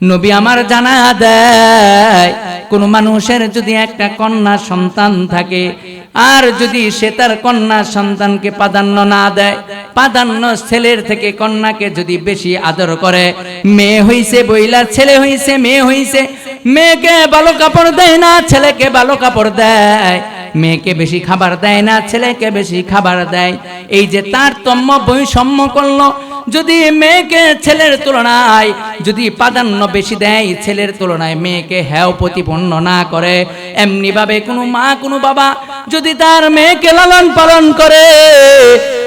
নবী আমার জানা দেয়, কোন মানুষের যদি একটা কন্যা সন্তান থাকে, আর যদি সে তার কন্যা সন্তানকে প্রাধান্য না দেয়, প্রাধান্য ছেলের থেকে কন্যাকে যদি বেশি আদর করে, মেয়ে হইছে, বইলা ছেলে হইছে, মেয়ে হইছে, মেয়েকে ভালো কাপড় দেয় না, ছেলেকে ভালো কাপড় দেয়, মেয়েকে বেশি খাবার দেয় না, ছেলেকে বেশি খাবার দেয়, এই যে তারতম্য বৈষম্য করল যদি মেয়েকে ছেলের তুলনায়, যদি প্রাধান্য বেশি দেয়, ছেলের তুলনায় মেয়েকে হ্যাও প্রতিপন্ন না করে। এমনি ভাবে কোনো মা, কোনো বাবা যদি তার মেয়েকে লালন পালন করে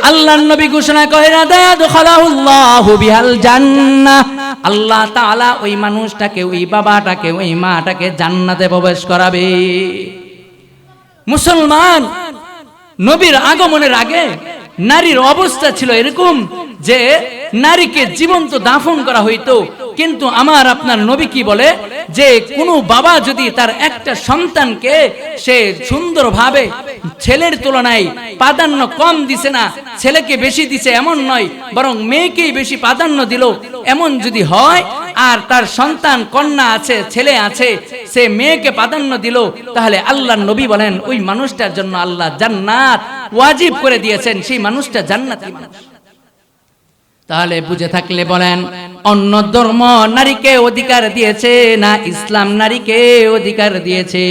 আল্লাহ নবী ঘোষণা করে না খালাহুল্লাহু বিহাল জান্নাহ। আল্লাহ তাআলা ওই মানুষটাকে, ওই বাবাটাকে, ওই মাটাকে জান্নাতে প্রবেশ করাবে। মুসলমান, নবীর আগমনের আগে নারীর অবস্থা ছিল এরকম যে নারীকে জীবন্ত দাফন করা হইতো, কিন্তু আমার আপনার নবী কি বলে? যে কোনো বাবা যদি তার একটা সন্তানকে সে সুন্দরভাবে ছেলের তুলনায় প্রাধান্য কম দিছে না, ছেলেকে বেশি দিছে এমন নয়, বরং মেয়েকেই বেশি প্রাধান্য দিল, এমন যদি হয়, আর তার সন্তান, কন্যা আছে, ছেলে আছে, সে মেয়েকে প্রাধান্য দিল, তাহলে আল্লাহ নবী বলেন, ওই মানুষটার জন্য আল্লাহ জান্নাত ওয়াজিব করে দিয়েছেন, সেই মানুষটা জান্নাতি মানুষ। তাহলে বুঝে থাকলে বলেন, অন্য ধর্ম নারীকে অধিকার দিয়েছে না ইসলাম নারীকে অধিকার দিয়েছে?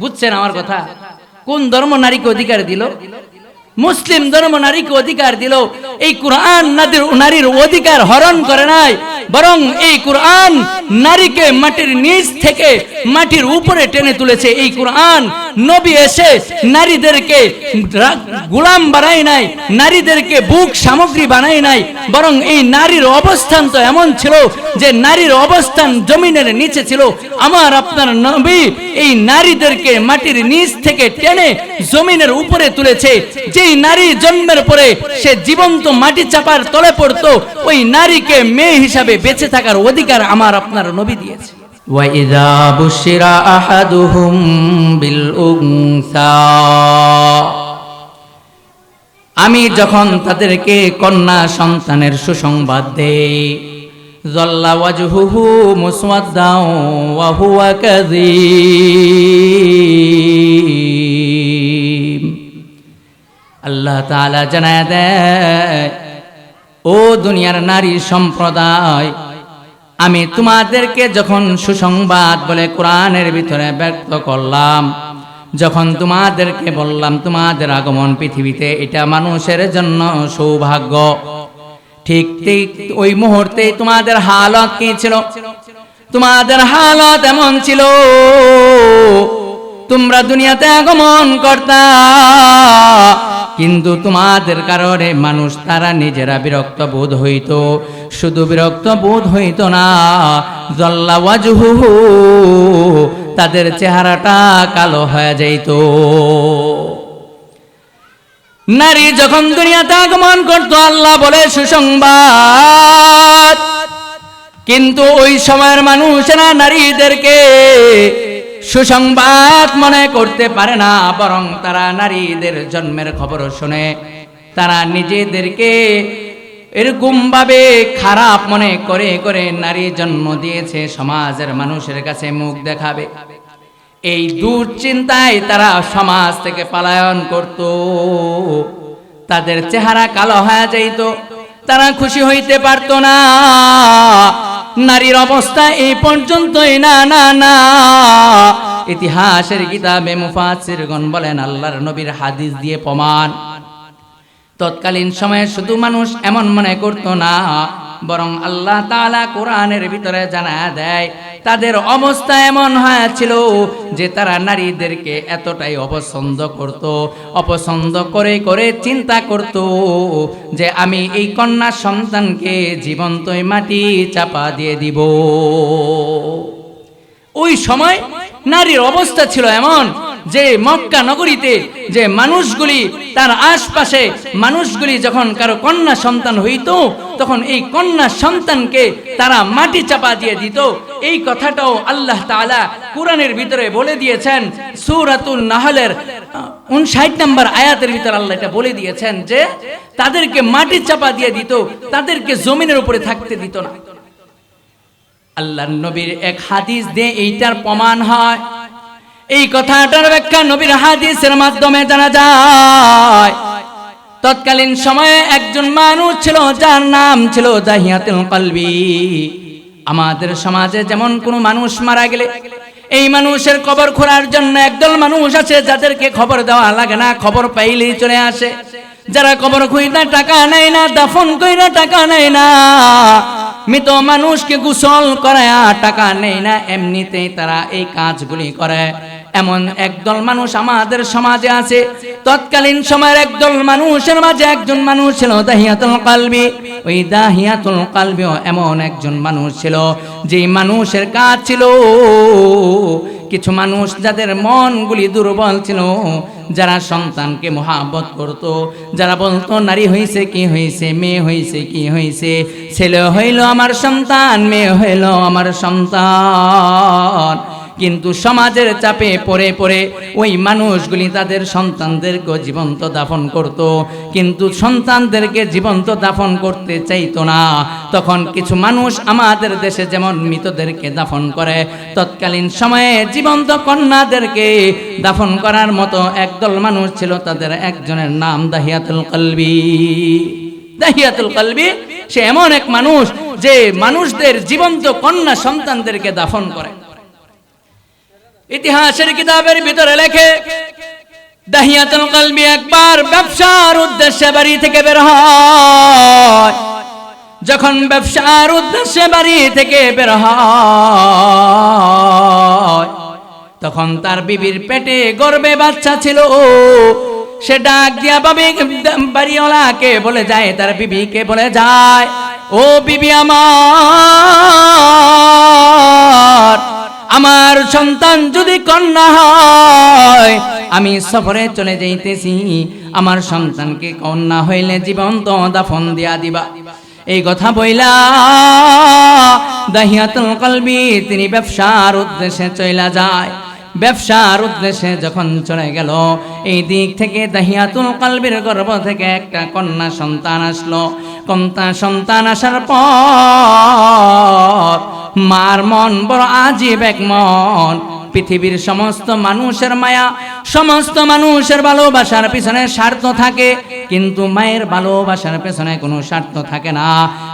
বুঝছেন আমার কথা? কোন ধর্ম নারীকে অধিকার দিল? মুসলিম ধর্ম নারীকে অধিকার দিল এই কোরআন নারীর নারীর অধিকার হরণ করে নাই, বরং এই কোরআন নারীকে মাটির নিচ থেকে মাটির উপরে টেনে তুলেছে। এই কোরআন নবী এসে নারীদেরকে গোলাম বানাই নাই, নারীদেরকে বুক সামগ্রী বানাই নাই, বরং এই নারীর অবস্থান তো এমন ছিল যে নারীর অবস্থান জমিনের নিচে ছিল। আমার, আপনার নবী এই নারীদেরকে মাটির নিচ থেকে টেনে জমিনের উপরে তুলেছে। যেই নারী জন্মের পরে সে জীবন্ত মাটি চাপার তলে পড়তো ওই নারীকে মেয়ে হিসাবে বেঁচে থাকার অধিকার আমার আপনার নবী দিয়েছে وَإِذَا بُشِّرَ أَحَدُهُم بِالْأُنثَى আমি যখন তাদেরকে কন্যা সন্তানের সুসংবাদ দেই জল্লা ওয়াজহুহু মুসওয়াদ্দাও ওয়া হুয়া কাযীম আল্লাহ তাআলা জানায় দেয়, ও দুনিয়ার নারী সম্প্রদায়, আমি তোমাদেরকে যখন সুসংবাদ বলে কোরআনের ভিতরে ব্যক্ত করলাম, যখন তোমাদেরকে বললাম, তোমাদের আগমন পৃথিবীতে এটা মানুষের জন্য সৌভাগ্য। ঠিক ঠিক ওই মুহূর্তে তোমাদের হালত কি ছিল? তোমাদের হালত এমন ছিল, তোমরা দুনিয়াতে আগমন করতা কিন্তু তোমাদের কারণে মানুষ তারা নিজেরা বিরক্ত বোধ হইত। শুধু বিরক্ত বোধ হইত না, জল্লা ওয়াজহু, তাদের চেহারাটা কালো হয়ে যাইত। নারী যখন দুনিয়াতে আগমন করত, আল্লাহ বলে, সুসংবাদ। কিন্তু ওই সময়ের মানুষেরা নারীদেরকে সুসংবাদ মনে করতে পারে না, বরং তারা নারীদের জন্মের খবর শুনে। তারা নিজেদেরকে এরকম ভাবে খারাপ মনে করে করে নারী জন্ম দিয়েছে, সমাজের মানুষের কাছে মুখ দেখাবে। এই দুশ্চিন্তায় তারা সমাজ থেকে পালায়ন করত। তাদের চেহারা কালো হয়ে যাইত। তারা খুশি হইতে পারত না। নারীর অবস্থা এই পর্যন্তই, না না না। ইতিহাসের কিতাবে মুফাসিরগণ বলেন, আল্লাহর নবীর হাদিস দিয়ে প্রমাণ। তৎকালীন সময়ে শুধু মানুষ এমন মনে করতো না, বরং আল্লাহ তাআলা কোরআনের ভিতরে জানা দেয়, তাদের অবস্থা এমন হয়েছিল যে তারা নারীদেরকে এতটাই অপছন্দ করত, অপছন্দ করে করে চিন্তা করত যে আমি এই কন্যা সন্তানকে জীবন্তই মাটি চাপা দিয়ে দিব। ওই সময় নারীর অবস্থা ছিল এমন যে মক্কা নগরীতে যে মানুষগুলি তার আশপাশে মানুষগুলি যখন কারও কন্যা সন্তান হইত, তখন এই কন্যা সন্তানকে তারা মাটি চাপা দিয়ে দিত। এই কথাটাও আল্লাহ তাআলা কোরআনের ভিতরে বলে দিয়েছেন, সূরাতুন নাহলের উনষাট নম্বর আয়াতের ভিতরে আল্লাহ এটা বলে দিয়েছেন যে, তাদেরকে মাটি চাপা দিয়ে দিত, তাদেরকে জমিনের উপরে থাকতে দিত না। আল্লাহর নবীর এক হাদিস দিয়ে এইটার প্রমাণ হয়। এই কথাটার ব্যাখ্যা নবীর হাদিসের মাধ্যমে জানা যায়। তৎকালীন সময়ে একজন মানুষ ছিল, যার নাম ছিল দাহিয়াতুল কলবি। আমাদের সমাজে যেমন কোনো মানুষ মারা গেলে, এই মানুষের খবর খোঁড়ার জন্য একদল মানুষ আছে, যাদেরকে খবর দেওয়া লাগে না, খবর পাইলেই চলে আসে। যারা কবর খুঁজতে টাকা নেয় না, দাফন কইরা টাকা নেয় না, মৃত মানুষকে গোসল করায় টাকা নেই না, এমনিতেই তারা এই কাজগুলি করে। এমন একদল মানুষ আমাদের সমাজে আছে। তৎকালীন সময়ের একদল মানুষের মাঝে একজন মানুষ ছিল দাহিয়াতুল কালবি। ওই দাহিয়াতুল কালবিও এমন একজন মানুষ ছিল যে মানুষের কাজ ছিল কিছু মানুষ যাদের মনগুলি দুর্বল ছিল, যারা সন্তানকে মহাব্বত করত, যারা বলতো, নারী হয়েছে কি হয়েছে মেয়ে হয়েছে কি হয়েছে ছেলে হইল আমার সন্তান, মেয়ে হইল আমার সন্তান। কিন্তু সমাজের চাপে পড়ে পড়ে ওই মানুষগুলি তাদের সন্তানদেরকে জীবন্ত দাফন করত। কিন্তু সন্তানদেরকে জীবন্ত দাফন করতে চাইতো না। তখন কিছু মানুষ আমাদের দেশে যেমন মৃতদেরকে দাফন করে, তৎকালীন সময়ে জীবন্ত কন্যাদেরকে দাফন করার মতো একদল মানুষ ছিল তাদের একজনের নাম দাহিয়াতুল কলবি। দাহিয়াতুল কলবি, সে এমন এক মানুষ যে মানুষদের জীবন্ত কন্যা সন্তানদেরকে দাফন করে। ইতিহাসের কিতাবের ভিতরে লেখে, দাহিয়াতুল কলবি একবার ব্যবসার উদ্দেশ্যে বাড়ি থেকে বের হয়। যখন ব্যবসার উদ্দেশ্যে বাড়ি থেকে বের হয়, তখন তার বিবির পেটে গর্বে বাচ্চা ছিল। সে ডাক দিয়া বাবি, বাড়িওয়ালাকে বলে যায়, তার বিবিকে বলে যায়, ও বিবি আমার আমার সন্তান যদি কন্যা হয়, আমি সফরে চলে যাইতেছি। আমার সন্তানকে কন্যা হইলে জীবন্ত দাফন দিয়া দিবা। এই কথা বইলা দাহিয়াতুল কলবি, তিনি ব্যবসার উদ্দেশ্যে চইলা যায়। ব্যবসার উদ্দেশ্যে যখন চলে গেল, এই দিক থেকে দাহিয়াতুল কলবির গর্ভ থেকে একটা কন্যা সন্তান আসলো। কন্যা সন্তান আসার পর মার মন বড় আজীব এক মন। পৃথিবীর সমস্ত মানুষের মায়া, সমস্ত মানুষের ভালোবাসার পিছনে স্বার্থ থাকে, কিন্তু মায়ের ভালোবাসার পেছনে কোনো স্বার্থ থাকে না।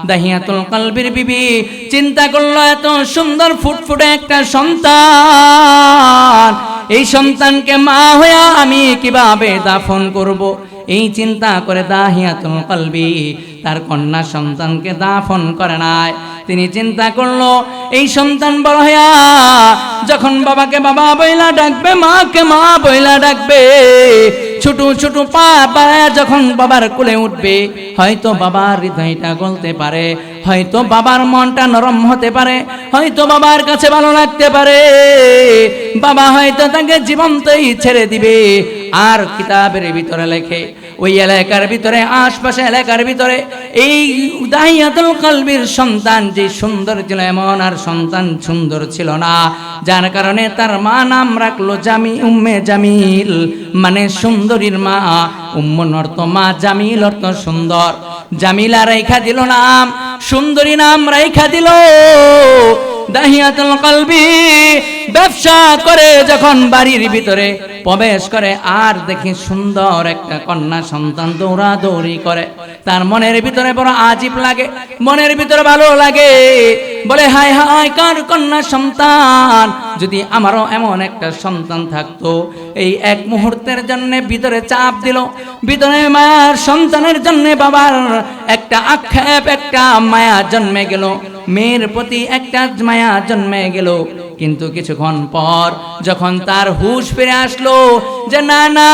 দাহিয়াতুল কলবির বিবি চিন্তা করল, এত সুন্দর ফুটফুটে একটা সন্তান। এই সন্তানকে মা হইয়া আমি কীভাবে দাফন করব। এই চিন্তা করে দাহিয়াতুল কলবি তার কন্যা সন্তানকে দাফন করে নাই। তিনি চিন্তা করল, এই সন্তান বড় হইয়া, যখন বাবাকে বাবা বইলা ডাকবে, মাকে মা বইলা ডাকবে, ছোট ছোট পা বাড়ায় যখন বাবার কোলে উঠবে, হয়তো বাবার হৃদয়টা গলতে পারে, হয়তো বাবার মনটা নরম হতে পারে, হয়তো বাবার কাছে ভালো লাগতে পারে, বাবা হয়তো তাকে জীবন্তই ছেড়ে দিবে। আর কিতাবের ভিতরে লেখে ওই এলাকার ভিতরে, আশপাশে এলাকার ভিতরে, এই দাহিয়াতুল কলবির সন্তান যে সুন্দর ছিল, এমন আর সন্তান সুন্দর ছিল না। যার কারণে তার মা নাম রাখল জামি উম্মে জামিল। মানে সুন্দরীর মা, উম্মন অর্থ মা, জামিল অর্থ সুন্দর। জামিলা রেখা দিল নাম, সুন্দরী নাম রেখা দিল। দাহিয়াতুল কলবি ব্যবসা করে যখন বাড়ির ভিতরে প্রবেশ করে, আর দেখি সুন্দর একটা কন্যা সন্তান দৌড়া দৌড়ি করে। তার মনের ভিতরে বড় আজীব লাগে, মনের ভিতরে ভালো লাগে। বলে, হায় হায়, কার কন্যা সন্তান? যদি আমারও এমন একটা সন্তান থাকতো, এই এক মুহূর্তের জন্য ভিতরে চাপ দিল। ভিতরে মায়ার সন্তানের জন্য বাবার একটা আক্ষেপ, একটা মায়া জন্মে গেল। মেয়ের প্রতি একটা মায়া জন্মে গেল। কিন্তু কিছুক্ষণ পর যখন তার হুশ ফিরে আসলো যে, না না,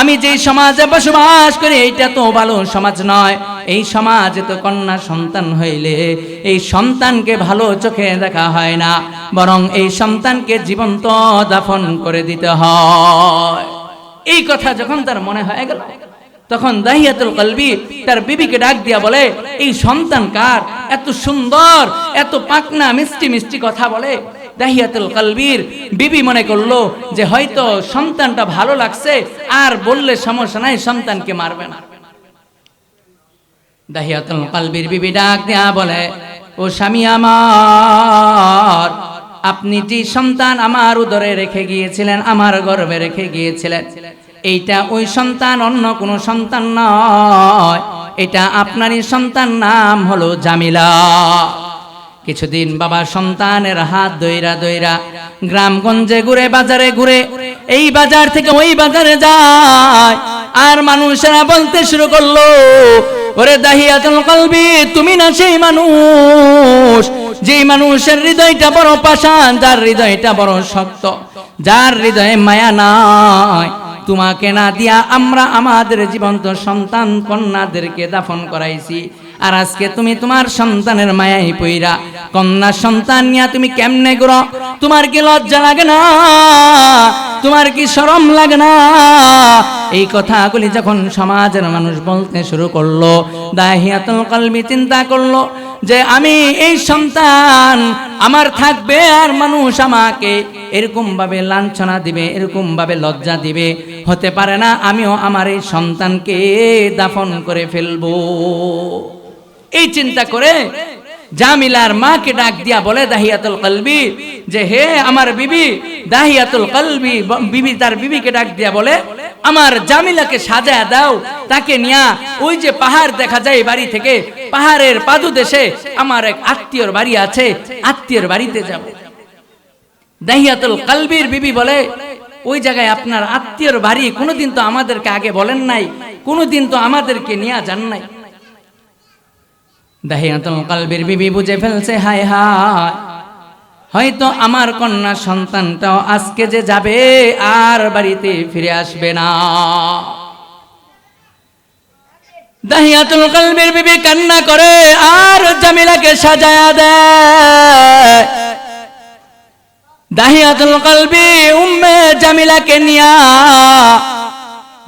আমি যে সমাজে বসবাস করি, এইটা তো ভালো সমাজ নয়। এই সমাজে তো কন্যা সন্তান হইলে এই সন্তানকে ভালো চোখে দেখা হয় না। বরং এই সন্তানকে জীবন্ত দাফন করে দিতে হয়। এই কথা যখন তার মনে হয়ে গেল তখন দাহিয়াতুল কলবি তার বিবিকে ডাক দিয়া বলে, এই সন্তান কার? এত সুন্দর, এত পাকনা, মিষ্টি মিষ্টি কথা বলে। দাহিয়াতুল কলবির বিবি মনে করল যে, হয়তো সন্তানটা ভালো লাগছে, আর বললে সমস্যা নাই, সন্তানকে মারবে না। দাহিয়াতুল কালবির বিবি ডাক দেয়া বলে, ও স্বামী আমার, আপনি যে সন্তান আমার উদরে রেখে গিয়েছিলেন, আমার গর্ভে রেখে গিয়েছিলেন এইটা ওই সন্তান, অন্য কোনো সন্তান নয়। এটা আপনারই সন্তান, নাম হলো জামিলা। কিছুদিন বাবা সন্তানের হাত দইরা দইরা গ্রামগঞ্জে ঘুরে, বাজারে ঘুরে, এই বাজার থেকে ওই বাজারে যায়। আর মানুষেরা বলতে শুরু করল, ওরে দাহিয়াতুল কলবি, তুমি না সেই মানুষ। যেই মানুষের হৃদয়টা বড় পাষাণ, যার হৃদয়টা বড় শক্ত, যার হৃদয়ে মায়া নাই। তোমাকে না দিয়া আমরা আমাদের জীবন্ত সন্তান কন্যাদেরকে দাফন করাইছি। আর আজকে তুমি তোমার সন্তানের মায়াই পইরা কন্যা সন্তান নিয়া তুমি কেমনে করো তোমার কি লজ্জা লাগে না? তোমার কি শরম লাগে না? এই কথাগুলি যখন সমাজের মানুষ বলতে শুরু করল, দাহিয়াতুল কলবি চিন্তা করল যে আমি এই সন্তান, আমার থাকবে আর মানুষ আমাকে এরকম ভাবে লাঞ্ছনা দিবে এরকম ভাবে লজ্জা দিবে। হতে পারে না, আমিও আমার এই সন্তানকে দাফন করে ফেলব। এই চিন্তা করে জামিলার মাকে ডাক দিয়া বলে দাহিয়াতুল কলবি, যে হে আমার বিবি, দাহিয়াতুল কলবি বিবি তার বিবিকে ডাক দিয়া বলে, আমার জামিলাকে সাজায় দাও, তাকে নিয়া ওই যে পাহাড় দেখা যায় বাড়ি থেকে, পাহাড়ের পাদুদেশে আমার এক আত্মীয়র বাড়ি আছে, আত্মীয়র বাড়িতে যাব। দাহিয়াতুল কালবির বিবি বলে, ওই জায়গায় আপনার আত্মীয়র বাড়ি কোনোদিন তো আমাদেরকে আগে বলেন নাই, কোনোদিন তো আমাদেরকে নিয়ে যান নাই। দাহিয়াতুল কালবির বিবি বুঝে ফেলছে, হায় হায়। হয়তো আমার কন্যা সন্তানটাও আজকে যে যাবে, আর বাড়িতে ফিরে আসবে না। দাহিয়াতুল কালবির বিবি কান্না করে, আর জামিলাকে সাজায়া দেয়। দাহিয়াতুল কলবি উম্মে জামিলাকে নিয়া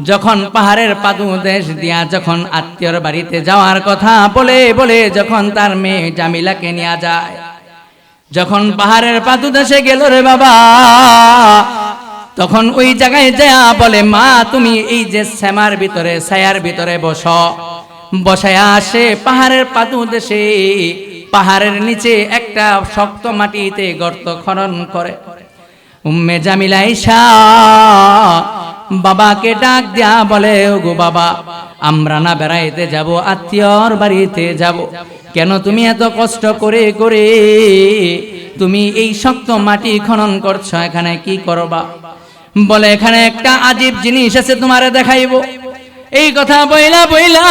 যখন পাহাড়ের পাদু দেশ দিয়া যখন আত্মীয়র বাড়িতে যাওয়ার কথা বলে বলে যখন তার মেয়ে জামিলাকে নিয়ে যায়, যখন পাহাড়ের পাদু দেশে গেল রে বাবা, তখন ওই জায়গায় যা বলে, মা, তুমি এই যে শ্যামার ভিতরে, ছায়ার ভিতরে বস। বসায় আসে পাহাড়ের পাদু দেশে পাহাড়ের নিচে একটা শক্ত মাটিতে গর্ত খনন করে। উম্মে জামিলা বাবাকে ডাক দিয়া বলে, ওগো বাবা, আমরা না বেড়াইতে যাব, আত্মীয়র বাড়িতে যাব। কেন তুমি এত কষ্ট করে করে তুমি এই শক্ত মাটি খনন করছ, এখানে কি করবা? বলে, এখানে একটা আজীব জিনিস আছে, তোমারে দেখাইবো। এই কথা বইলা বইলা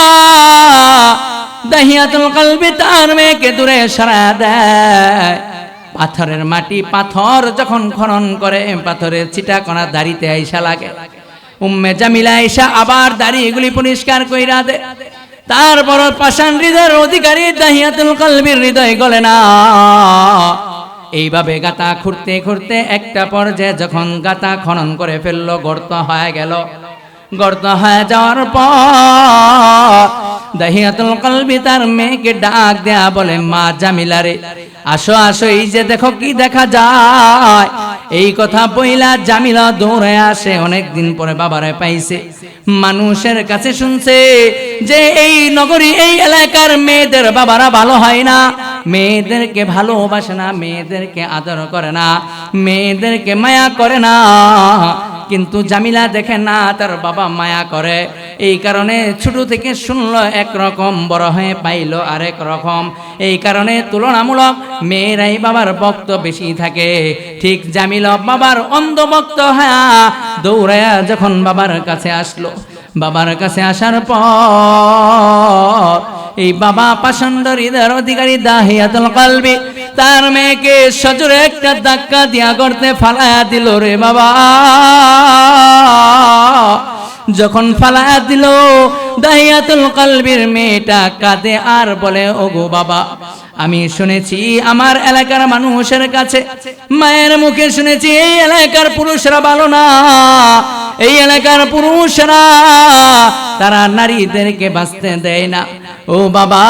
দাহিয়াতুল কলবি তার মেয়েকে দূরে সরা দেয়। পাথরের মাটি পাথর যখন খনন করে, পাথরের চিটা কণা দাড়িতে আইসা লাগে। উম্মে জামিলা আইসা আবার দাড়ি এগুলি পরিষ্কার কইরা দে। তারপর পাষাণ হৃদয়ের অধিকারী দাহিয়াতুল কলবির হৃদয় গলে না। এইভাবে গাতা খুঁড়তে খুঁড়তে একটা পর্যায়ে যখন গাতা খনন করে ফেলল, গর্ত হয়ে গেল। গর্ত হয়ে যাওয়ার পর দাহিয়াতুল কলবি তার মেয়েকে ডাক দেয়া বলে, মা জামিলা রে, আসো আসো, এই যে দেখো কি দেখা যায়। এই কথা বইলা জামিলা দৌড়ে আসে অনেক দিন পরে বাবারে পাইছে। মানুষের কাছে শুনছে যে এই নগরী, এই এলাকার মেয়েদের বাবারা ভালো হয় না। মেয়েদেরকে ভালোবাসে না, মেয়েদেরকে আদর করে না, মেয়েদেরকে মায়া করে না। কিন্তু জামিলা দেখে না, তার বাবা মায়া করে। এই কারণে ছোট থেকে শুনলো একরকম বড় হয়ে পাইলো আরেক রকম। এই কারণে তুলনামূলক মেয়েরাই বাবার ভক্ত বেশি থাকে। ঠিক জামিল বাবার অন্ধ ভক্ত হ্যাঁ দৌড়ায়া যখন বাবার কাছে আসলো। বাবার কাছে আসার পর এই বাবা পাষণ্ড হৃদয়ের অধিকারী দাহিয়াতুল কলবি, তার মেয়েকে সজোরে একটা ধাক্কা দিয়া করতে ফালায়া দিল রে বাবা। যখন ফালায়া দিল, দাহিয়াতুল কলবির মেয়েটা কাঁদে আর বলে, ওগো বাবা, আমি শুনেছি আমার এলাকার মানুষের কাছে, মায়ের মুখে শুনেছি, এই এলাকার পুরুষরা ভালো না। এই এলাকার পুরুষরা, তারা নারীদেরকে বাঁচতে দেয় না। ও বাবা,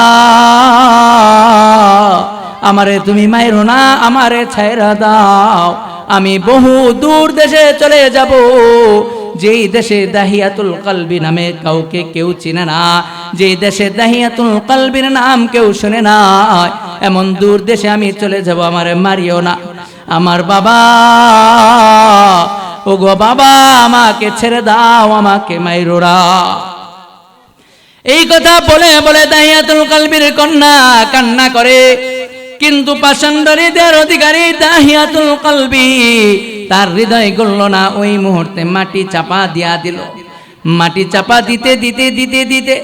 আমারে তুমি মায়েরো না, আমারে ছাইরা দাও। আমি বহু দূর দেশে চলে যাব, যেই দেশে দাহিয়াতুল কালবি নামে কাউকে কেউ চিনে না, যেই দেশে দাহিয়াতুল কালবির নাম কেউ শুনে না, এমন দূর দেশে আমি চলে যাব, আমারে মারিও না। আমার বাবা ও গো বাবা, আমাকে ছেড়ে দাও, আমাকে মাইরোরা এই কথা বলে বলে দাহিয়াতুল কালবির কন্যা কান্না করে। কিন্তু পাষাণ্ডরীদের অধিকারী দাহিয়াতুল কালবি তার হৃদয় গড়ল না, ওই মুহূর্তে মাটি চাপা দিয়া দিল। মাটি চাপা দিতে দিতে দিতে দিতে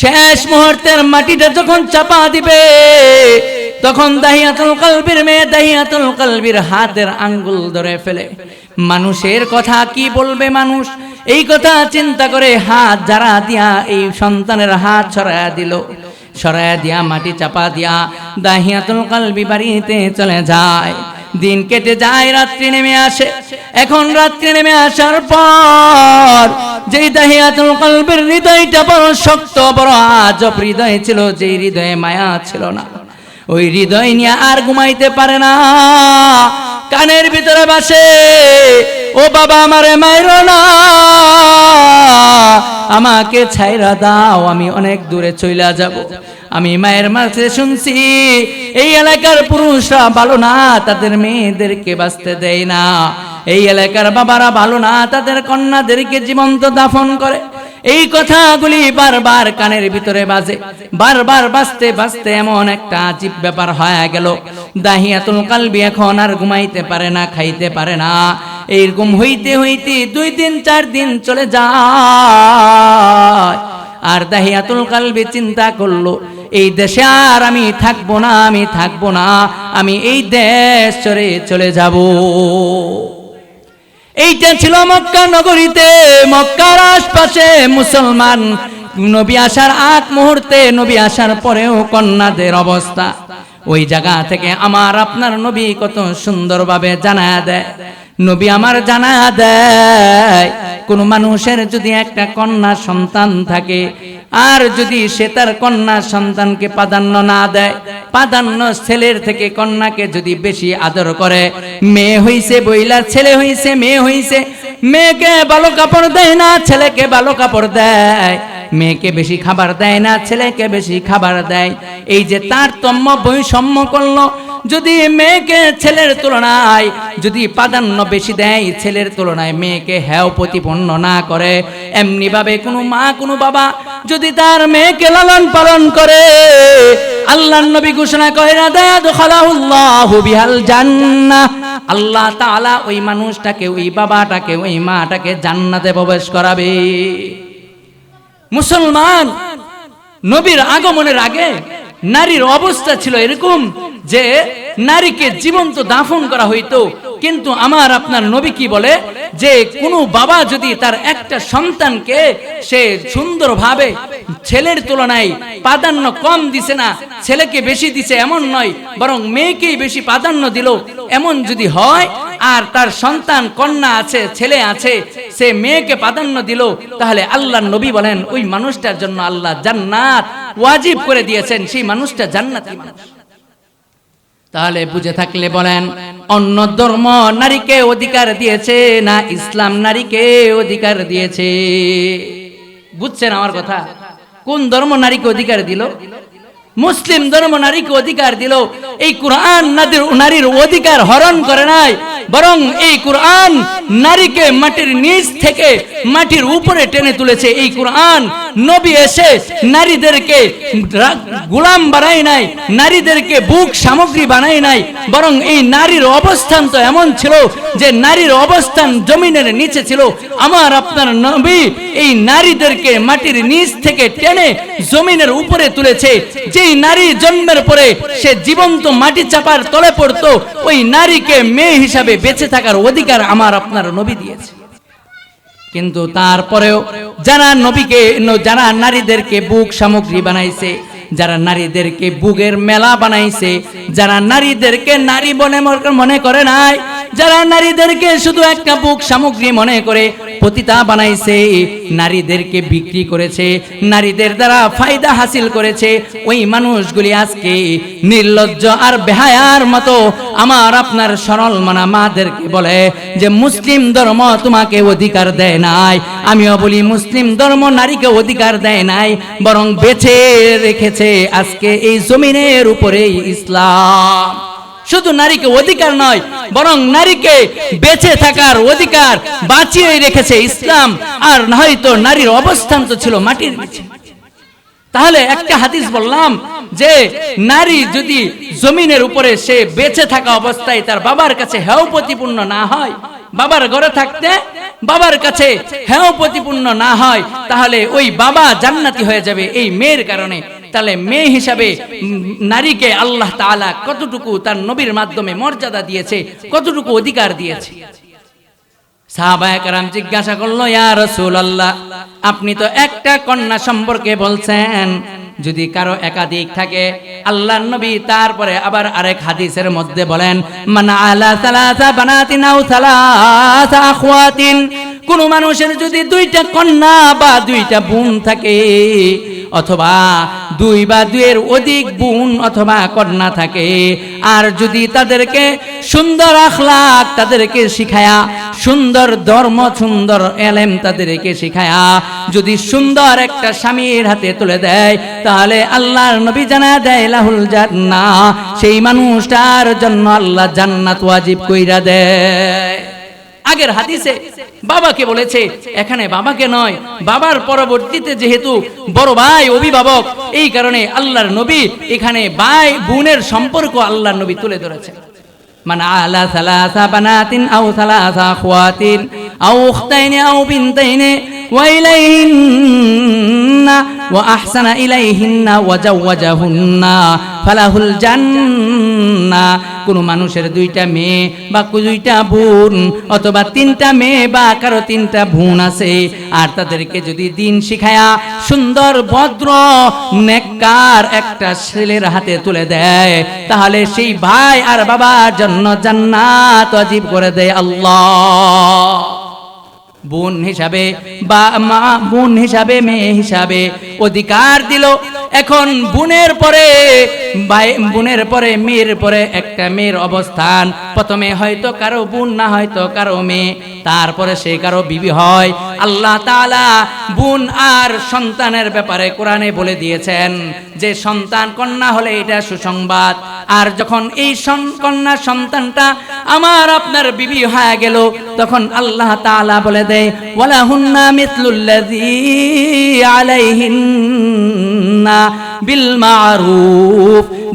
শেষ মুহূর্তের মাটিটা যখন চাপা দিবে, তখন দাহিয়াতুল কালবির মেয়ে দাহিয়াতুল কালবির হাতের আঙ্গুল ধরে ফেলে। মানুষের কথা কি বলবে মানুষ? এই কথা চিন্তা করে হাত যারা দিয়া, এই সন্তানের হাত ছড়ায়া দিল। সরায়া দিয়া, মাটি চাপা দিয়া, দাহিয়াতুল কালবি বাড়িতে চলে যায়। দিন কেটে যায়, রাত্রি নেমে আসে। এখন রাত্রি নেমে আসার পর যেই দাহিয়াতুল কলবের হৃদয়টা বড় শক্ত, বড় আজব হৃদয় ছিল, যেই হৃদয়ে মায়া ছিল না। ওই হৃদয় নিয়ে আর ঘুমাইতে পারে না। কানের ভিতরে বাসে ও বাবা আমারে মাইরো না। আমাকে ছাইরা দাও, আমি অনেক দূরে চইলা যাব। আমি মায়ের মাঝে শুনছি, এই এলাকার পুরুষরা ভালো না, তাদের মেয়েদেরকে বাঁচতে দেয় না। এই এলাকার বাবারা ভালো না, তাদের কন্যাদেরকে জীবন্ত দাফন করে। এই কথাগুলি বারবার কানের ভিতরে বাজে। বারবার বাজতে বাজতে এমন একটা আজীব ব্যাপার হয়ে গেল। দাহিয়াতুল কালবি এখন আর ঘুমাইতে পারে না, খাইতে পারে না। এইরকম হইতে হইতে দুই দিন, চার দিন চলে যায়। আর দাহিয়াতুল কালবি চিন্তা করল, এই দেশে আর আমি থাকব না, আমি থাকব না, আমি এই দেশ চলে চলে যাব। এইটা ছিল মক্কা নগরীতে, মক্কার আশপাশে মুসলমান। নবী আসার আগ মুহূর্তে, নবী আসার পরেও কন্যাদের অবস্থা। ওই জায়গা থেকে আমার আপনার নবী কত সুন্দরভাবে জানা দেয়। নবী আমার জানা দেয়, কোন মানুষের যদি একটা কন্যা সন্তান থাকে, আর যদি সে তার কন্যা সন্তানকে প্রাধান্য না দেয়, প্রাধান্য ছেলের থেকে কন্যাকে যদি বেশি আদর করে, মেয়ে হইছে, বইলা ছেলে হইছে, মেয়ে হইছে, মেয়েকে ভালো কাপড় দেয় না, ছেলেকে ভালো কাপড় দেয়, মেয়েকে বেশি খাবার দেয় না, ছেলেকে বেশি খাবার দেয়, এই যে তারতম্য, বৈষম্য করল যদি মেয়েকে ছেলের তুলনায়, যদি প্রাধান্য বেশি দেয় ছেলের তুলনায়, মেয়েকে হ্যাও প্রতিপন্ন না করে। এমনি ভাবে কোনো মা, কোনো বাবা যদি তার মেয়েকে লালন পালন করে আল্লাহ নবী ঘোষণা করে না দেয় দোখালাহুল্লাহু বিহাল জান্নাহ। আল্লাহ তাআলা ওই মানুষটাকে, ওই বাবাটাকে, ওই মাটাকে জান্নাতে প্রবেশ করাবে। মুসলমান, নবীর আগমনের আগে নারীর অবস্থা ছিল এরকম যে নারীকে জীবন্ত দাফন করা হইতো, কিন্তু আমার আপনার নবী কি বলে? যে কোনো বাবা যদি তার একটা সন্তানকে সে সুন্দরভাবে ছেলের তুলনায় প্রাধান্য কম দিছে না, ছেলেকে বেশি দিছে এমন নয়, বরং মেয়েকেই বেশি প্রাধান্য দিল, এমন যদি হয়, আর তার সন্তান, কন্যা আছে, ছেলে আছে, সে মেয়েকে প্রাধান্য দিল, তাহলে আল্লাহ নবী বলেন, ওই মানুষটার জন্য আল্লাহ জান্নাত ওয়াজিব করে দিয়েছেন, সেই মানুষটা জান্নাতি মানুষ। তাহলে বুঝে থাকলে বলেন, অন্য ধর্ম নারীকে অধিকার দিয়েছে না ইসলাম নারীকে অধিকার দিয়েছে? বুঝছেন আমার কথা? কোন ধর্ম নারীকে অধিকার দিল? মুসলিম ধর্ম নারীকে অধিকার দিল। এই কোরআন নারীর নারীর অধিকার হরণ করে নাই, বরং এই কোরআন নারীকে মাটির নিচ থেকে মাটির উপরে টেনে তুলেছে। এই কোরআন নবী এসে নারীদেরকে গোলাম বানাই নাই, নারীদেরকে বুক সামগ্রী বানাই নাই, বরং এই নারীর অবস্থান তো এমন ছিল যে নারীর অবস্থান জমিনের নিচে ছিল। আমার আপনার নবী এই নারীদেরকে মাটির নিচ থেকে টেনে জমিনের উপরে তুলেছে। যেই নারী জন্মের পরে সে জীবন্ত মাটি চাপার তলে পড়তো, ওই নারীকে মেয়ে হিসাবে বেঁচে থাকার অধিকার আমার আপনার নবী দিয়েছে। কিন্তু তারপরেও যারা নবীকে যারা নারীদেরকে বুক সামগ্রী বানাইছে, যারা নারীদেরকে বুকের মেলা বানাইছে, যারা নারীদেরকে নারী বনে মনে করে নাই যারা নারীদেরকে শুধু একটা বুক সামগ্রী মনে করে পতিতা বানাইছে, নারীদেরকে বিক্রি করেছে, নারীদের দ্বারা ফায়দা হাসিল করেছে, ওই মানুষগুলি আজকে নির্লজ্জ আর বেহায়ার মতো আমার আপনার সরল মানা মাদেরকে বলে যে, মুসলিম ধর্ম তোমাকে অধিকার দেয় নাই। আমিও বলি, মুসলিম ধর্ম নারীকে অধিকার দেয় নাই, বরং বেছে রেখেছে আজকে এই জমিনের উপরেই ইসলাম। শুধু নারীকে অধিকার নয়, বরং নারীকে বেঁচে থাকার অধিকার বাঁচিয়ে রেখেছে ইসলাম। আর হয়তো নারীর অবস্থান তো ছিল মাটির নিচে। তাহলে একটা হাদিস বললাম যে, নারী যদি জমিনের উপরে সে বেঁচে থাকা অবস্থায় তার বাবার কাছে হেও প্রতিপূর্ণ না হয়, বাবার ঘরে থাকতে বাবার কাছে হেও প্রতিপূর্ণ না হয়, তাহলে ওই বাবা জান্নাতি হয়ে যাবে এই মেয়ের কারণে। তাহলে মেয়ে হিসাবে নারীকে আল্লাহ তাআলা কতটুকু তার নবীর মাধ্যমে মর্যাদা দিয়েছে কতটুকু অধিকার দিয়েছে? সাহাবায়াম জিজ্ঞাসা করল ইয়া রাসূলুল্লাহ আপনি তো একটা কন্যা সম্পর্কে বলছেন। যদি কারও একাধিক থাকে আল্লাহ নবী তারপরে আবার আরেক হাদিসের মধ্যে বলেন মান আলা সালাসা বানাতিন আও সালাসা আখওয়াতিন। কোন মানুষের যদি দুইটা কন্যা বা দুইটা বোন থাকে অথবা দুই বা দুয়ের অধিক বোন অথবা কন্যা থাকে। আর যদি তাদেরকে সুন্দর আখলাক তাদেরকে শিখায়া, সুন্দর ধর্ম, সুন্দর এলেম তাদেরকে শিখায়া যদি সুন্দর একটা স্বামীর হাতে তুলে দেয়, তাহলে আল্লাহর নবী জানা দেয় লাহুল জান্না সেই মানুষটার জন্য আল্লাহ জান্নাত ওয়াজিব কইরা দেয়। আগের হাদিসে বাবাকে বলেছে এখানে বাবাকে নয় বাবার পরবর্তীতে যেহেতু বড় ভাই অভিভাবক এই কারণে আল্লাহর নবী এখানে ভাই বোনের সম্পর্ক আল্লাহর নবী তুলে ধরেছে من على ثلاث بنات أو ثلاث أخوات أو أختين أو بنتين وإليهن ইলাইহিন্না ওয়া আহসানা ইলাইহিন্না ওয়া জাওয়াজাহুন্না মানুষের দুইটা মেয়ে বা দুইটা বোন অথবা তিনটা মেয়ে বা কারও তিনটা বোন আছে, আর তাদেরকে যদি দিন শিখায়া সুন্দর, ভদ্র, নেককার একটা ছেলের হাতে তুলে দেয়, তাহলে সেই ভাই আর বাবার জন্য জান্নাত অজীব করে দেয় আল্লাহ। বোন হিসাবে বা মা বোন হিসাবে, মেয়ে হিসাবে অধিকার দিল। এখন বোনের পরে বোনের পরে, মেয়ের পরে একটা মেয়ের অবস্থান। প্রথমে হয়তো কারও বোন, না হয়তো কারও মেয়ে। তারপরে সে কারও বিবি হয়। আল্লাহ তালা বোন আর সন্তানের ব্যাপারে কোরআনে বলে দিয়েছেন যে সন্তান কন্যা হলে এটা সুসংবাদ। আর যখন এই কন্যা সন্তানটা আমার আপনার বিবি হয়ে গেল, তখন আল্লাহ তাআলা বলে দেয় হুন্না বিল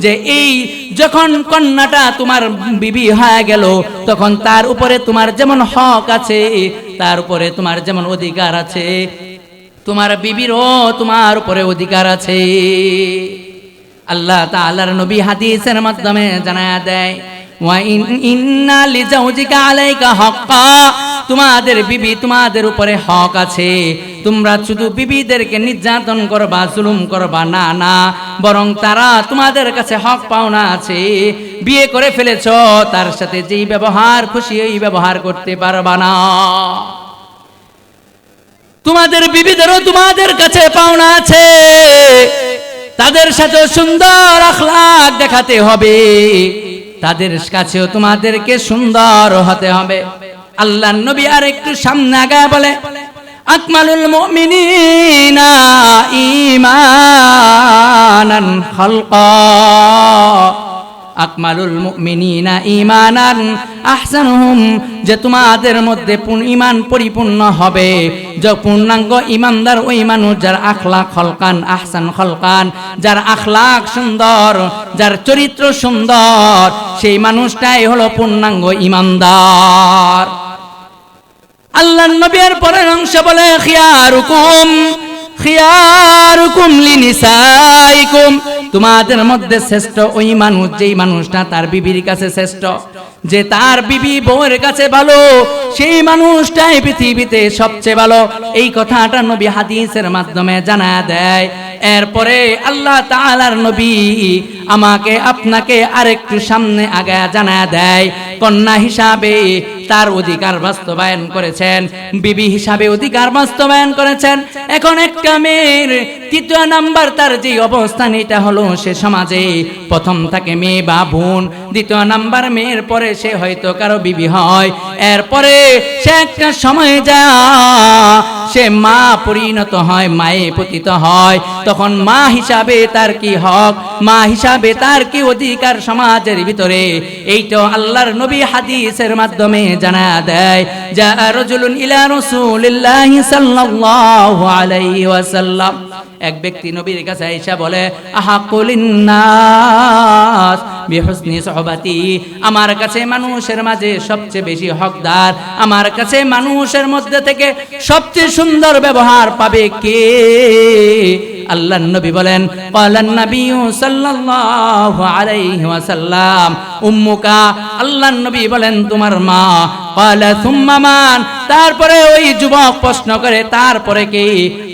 যে এই যখন কন্যাটা তোমার বিবি হয়ে গেল, তখন তার উপরে তোমার যেমন হক আছে, তার উপরে তোমার যেমন অধিকার আছে। তোমার বিবিরও তোমার উপরে অধিকার আছে। আল্লাহ তাআলার নবী হাদিসের মাধ্যমে জানায়া দেয় ওয়া ইন ইন্না লিজাওজিকা আলাইকা হাক্কা। তোমাদের বিবি তোমাদের উপরে হক আছে। তোমরা শুধু বিবিদেরকে নির্যাতন করবা, জুলুম করবা, না না, বরং তারা তোমাদের কাছে হক পাওনা আছে। বিয়ে করে ফেলেছ, তার সাথে যেই ব্যবহার খুশি এই ব্যবহার করতে পারবা না। তোমাদের বিবিদেরও তোমাদের কাছে পাওনা আছে। তাদের সাথে সুন্দর আখলাক দেখাতে হবে। তাদের কাছেও তোমাদেরকে সুন্দর হতে হবে। আল্লাহ নবী আর একটু সামনে আগায় বলে, আকমালুল মুমিনিনা ইমান খালকা। আকমালুল মুমিনিনা ঈমানান। আহসানুহুম, যে তোমাদের মধ্যে ঈমান পরিপূর্ণ হবে। যে পূর্ণাঙ্গ ইমানদার ওই মানুষ যার আখলাক খলকান, আহসান খলকান, যার আখলাক সুন্দর, যার চরিত্র সুন্দর, সেই মানুষটাই হলো পূর্ণাঙ্গ ইমানদার আল্লাহ নবীর পরের অংশ বলে, খিয়ারুকুম। খিয়ারুকুম লিনিসাইকুম। তোমাদের মধ্যে শ্রেষ্ঠ ওই মানুষ, যেই মানুষটা তার বিবির কাছে শ্রেষ্ঠ, যে তার বিবি বউয়ের কাছে ভালো, সেই মানুষটাই পৃথিবীতে সবচেয়ে ভালো। এই কথাটা নবী হাদিসের মাধ্যমে জানা দেয়। এরপরে আল্লাহ তাআলার নবী আমাকে আপনাকে আরেকটু সামনে আগে জানা দেয়। কন্যা হিসাবে তার অধিকার বাস্তবায়ন করেছেন, বিবি হিসাবে অধিকার বাস্তবায়ন করেছেন। এখন একটা মেয়ের তৃতীয় নাম্বার তার যে অবস্থান, এটা হলো সে সমাজে প্রথম থাকে মেয়ে বা বোন, দ্বিতীয় নাম্বার মেয়ের পরে সে হয়তো কারও বিবি হয়। এরপরে সে একটা সময় যা সে মা পরিণত হয়, মায়ে পতিত হয়। তখন মা হিসাবে তার কি হক? মা হিসাবে তার কি অধিকার সমাজের ভিতরে? এই তো আল্লাহর নবী হাদিসের মাধ্যমে জানা দেয় যা রজুলুন ইলা রাসূলিল্লাহি সাল্লাল্লাহু আলাইহি ওয়াসাল্লাম। এক ব্যক্তি নবীর কাছে আয়েশা বলে, আহাকুলিন্নাস বিহুসনি সুহবাতি। আমার কাছে মানুষের মাঝে সবচেয়ে বেশি হকদার। আমার কাছে মানুষের মধ্যে থেকে সবচেয়ে সুন্দর ব্যবহার পাবে কে? আল্লাহ নবী বলেন, ক্বালান নবী সাল্লাল্লাহু আলাইহি ওয়াসাল্লাম। উম্মুকা আল্লাহ নবী বলেন, তোমার মা তারপরে ওই যুবক প্রশ্ন করে, তারপরে কি?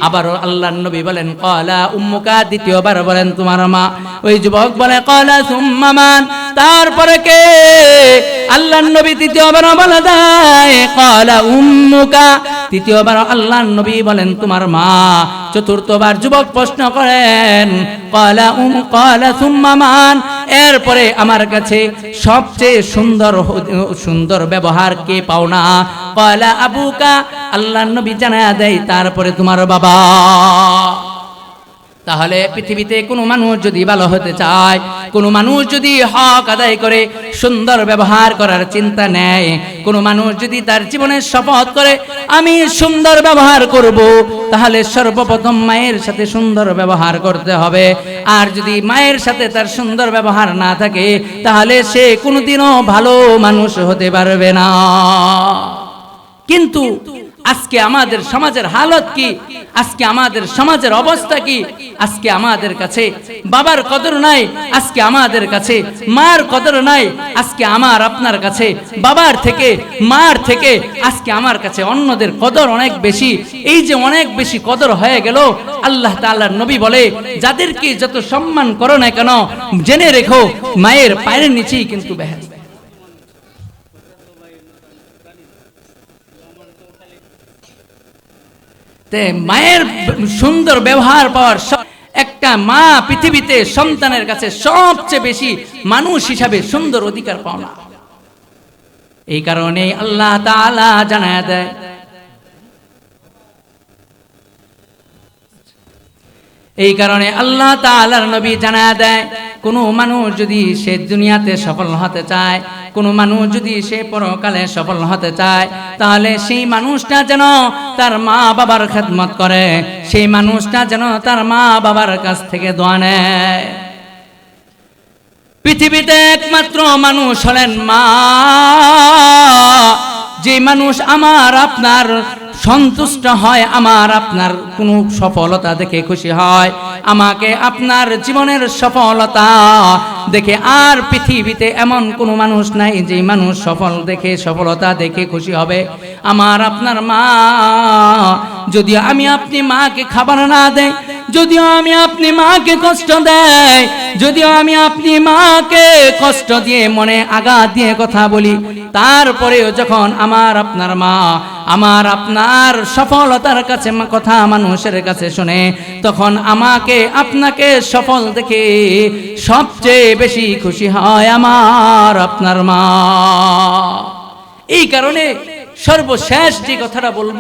আবার আল্লাহ নবী বলেন ক্বালা উম্মুকা দ্বিতীয়বার বলেন তোমার মা। ওই যুবক বলে ক্বালা সুম্মা মান তারপরে কে? আল্লাহ নবী তৃতীয়বার বলে দেয় ক্বালা উম্মুকা তৃতীয়বার আল্লাহ নবী বলেন, তোমার মা চতুর্থবার যুবক প্রশ্ন করেন, কলা উম, কলা সুম্মামান এরপরে আমার কাছে সবচেয়ে সুন্দর সুন্দর ব্যবহার কে পাও না? কলা আবুকা। আল্লাহ নবী জানা দেয়, তারপরে তোমার বাবা। তাহলে পৃথিবীতে কোনো মানুষ যদি ভালো হতে চায়, কোনো মানুষ যদি হক আদায় করে, সুন্দর ব্যবহার করার চিন্তা নেয়, কোনো মানুষ যদি তার জীবনের শপথ করে, আমি সুন্দর ব্যবহার করব, তাহলে সর্বপ্রথম মায়ের সাথে সুন্দর ব্যবহার করতে হবে। আর যদি মায়ের সাথে তার সুন্দর ব্যবহার না থাকে, তাহলে সে কোনোদিনও ভালো মানুষ হতে পারবে না। কিন্তু আজকে আমাদের সমাজের হালত কি? আজকে আমাদের সমাজের অবস্থা কি? আজকে আমাদের কাছে বাবার কদর নাই, আজকে আমাদের কাছে মার কদর নাই, আজকে আমার আপনার কাছে বাবার থেকে, মার থেকে আজকে আমার কাছে অন্যদের কদর অনেক বেশি। এই যে অনেক বেশি কদর হয়ে গেল, আল্লাহ তাআলার নবী বলে, যাদেরকে যত সম্মান করো না কেন, জেনে রেখো, মায়ের পায়ের নিচেই কিন্তু বেহেস্ত মায়ের সুন্দর ব্যবহার পাওয়ার একটা মা পৃথিবীতে সন্তানের কাছে সবচেয়ে বেশি মানুষ হিসাবে সুন্দর অধিকার পাওয়া এই কারণে আল্লাহ তাআলা জানায় দেয় এই কারণে আল্লাহ তাআলার নবী জানা দেয়, কোনো মানুষ যদি সে দুনিয়াতে সফল হতে চায়, কোনো মানুষ যদি সে পরকালে সফল হতে চায়, তাহলে সেই মানুষটা যেন তার মা বাবার খেদমত করে, সেই মানুষটা যেন তার মা বাবার কাছ থেকে দোয়া নেয়। পৃথিবীতে একমাত্র মানুষ হলেন মা। যে মানুষ আমার, আপনার সন্তুষ্ট হয় আমার আপনার কোনো সফলতা দেখে খুশি হয়। আমাকে আপনার জীবনের সফলতা দেখে আর পৃথিবীতে এমন কোনো মানুষ নাই যে মানুষ সফল দেখে, সফলতা দেখে খুশি হবে। আমার আপনার মা যদি আমি আপনি মাকে খাবার না দেয় যদিও আমি আপনি মাকে কষ্ট দেয় যদিও আমি আপনি মাকে কষ্ট দিয়ে মনে আঘাত দিয়ে কথা বলি, তারপরেও যখন আমার আপনার মা আমার আপনার সফলতার কাছে কথা মানুষের কাছে শুনে, তখন আমাকে আপনাকে সফল দেখে সবচেয়ে বেশি খুশি হয় আমার আপনার মা। এই কারণে সর্বশেষ যে কথাটা বলব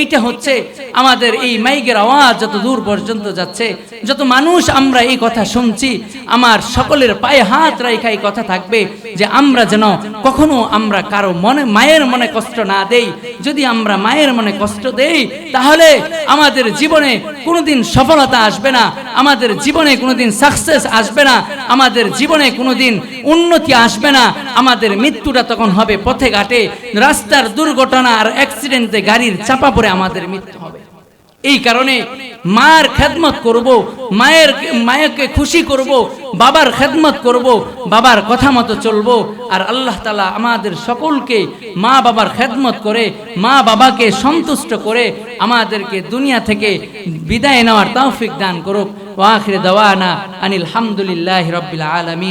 এইটা হচ্ছে আমাদের এই মাইকের আওয়াজ যত দূর পর্যন্ত যাচ্ছে, যত মানুষ আমরা এই কথা শুনছি, আমার সকলের পায়ে হাত রাইখা এই কথা থাকবে যে আমরা যেন কখনো আমরা কারও মনে, মায়ের মনে কষ্ট না দেই। যদি আমরা মায়ের মনে কষ্ট দেই, তাহলে আমাদের জীবনে কোনোদিন সফলতা আসবে না, আমাদের জীবনে কোনোদিন সাকসেস আসবে না, আমাদের জীবনে কোনোদিন উন্নতি আসবে না। আমাদের মৃত্যুটা তখন হবে পথে ঘাটে, রাস্তার দুর্ঘটনা আর অ্যাক্সিডেন্টে গাড়ির চাপা পড়ে আমাদের মৃত্যু হবে। এই কারণে মার খেদমত করব, মায়ের মায়েরকে খুশি করব, বাবার খেদমত করব, বাবার কথা মতো চলবো, আর আল্লাহ তালা আমাদের সকলকে মা বাবার খেদমত করে, মা বাবাকে সন্তুষ্ট করে আমাদেরকে দুনিয়া থেকে বিদায় নেওয়ার তৌফিক দান করুক। ওয়া আখির দাওয়ানা আনিল হামদুলিল্লাহি রাব্বিল আলামিন।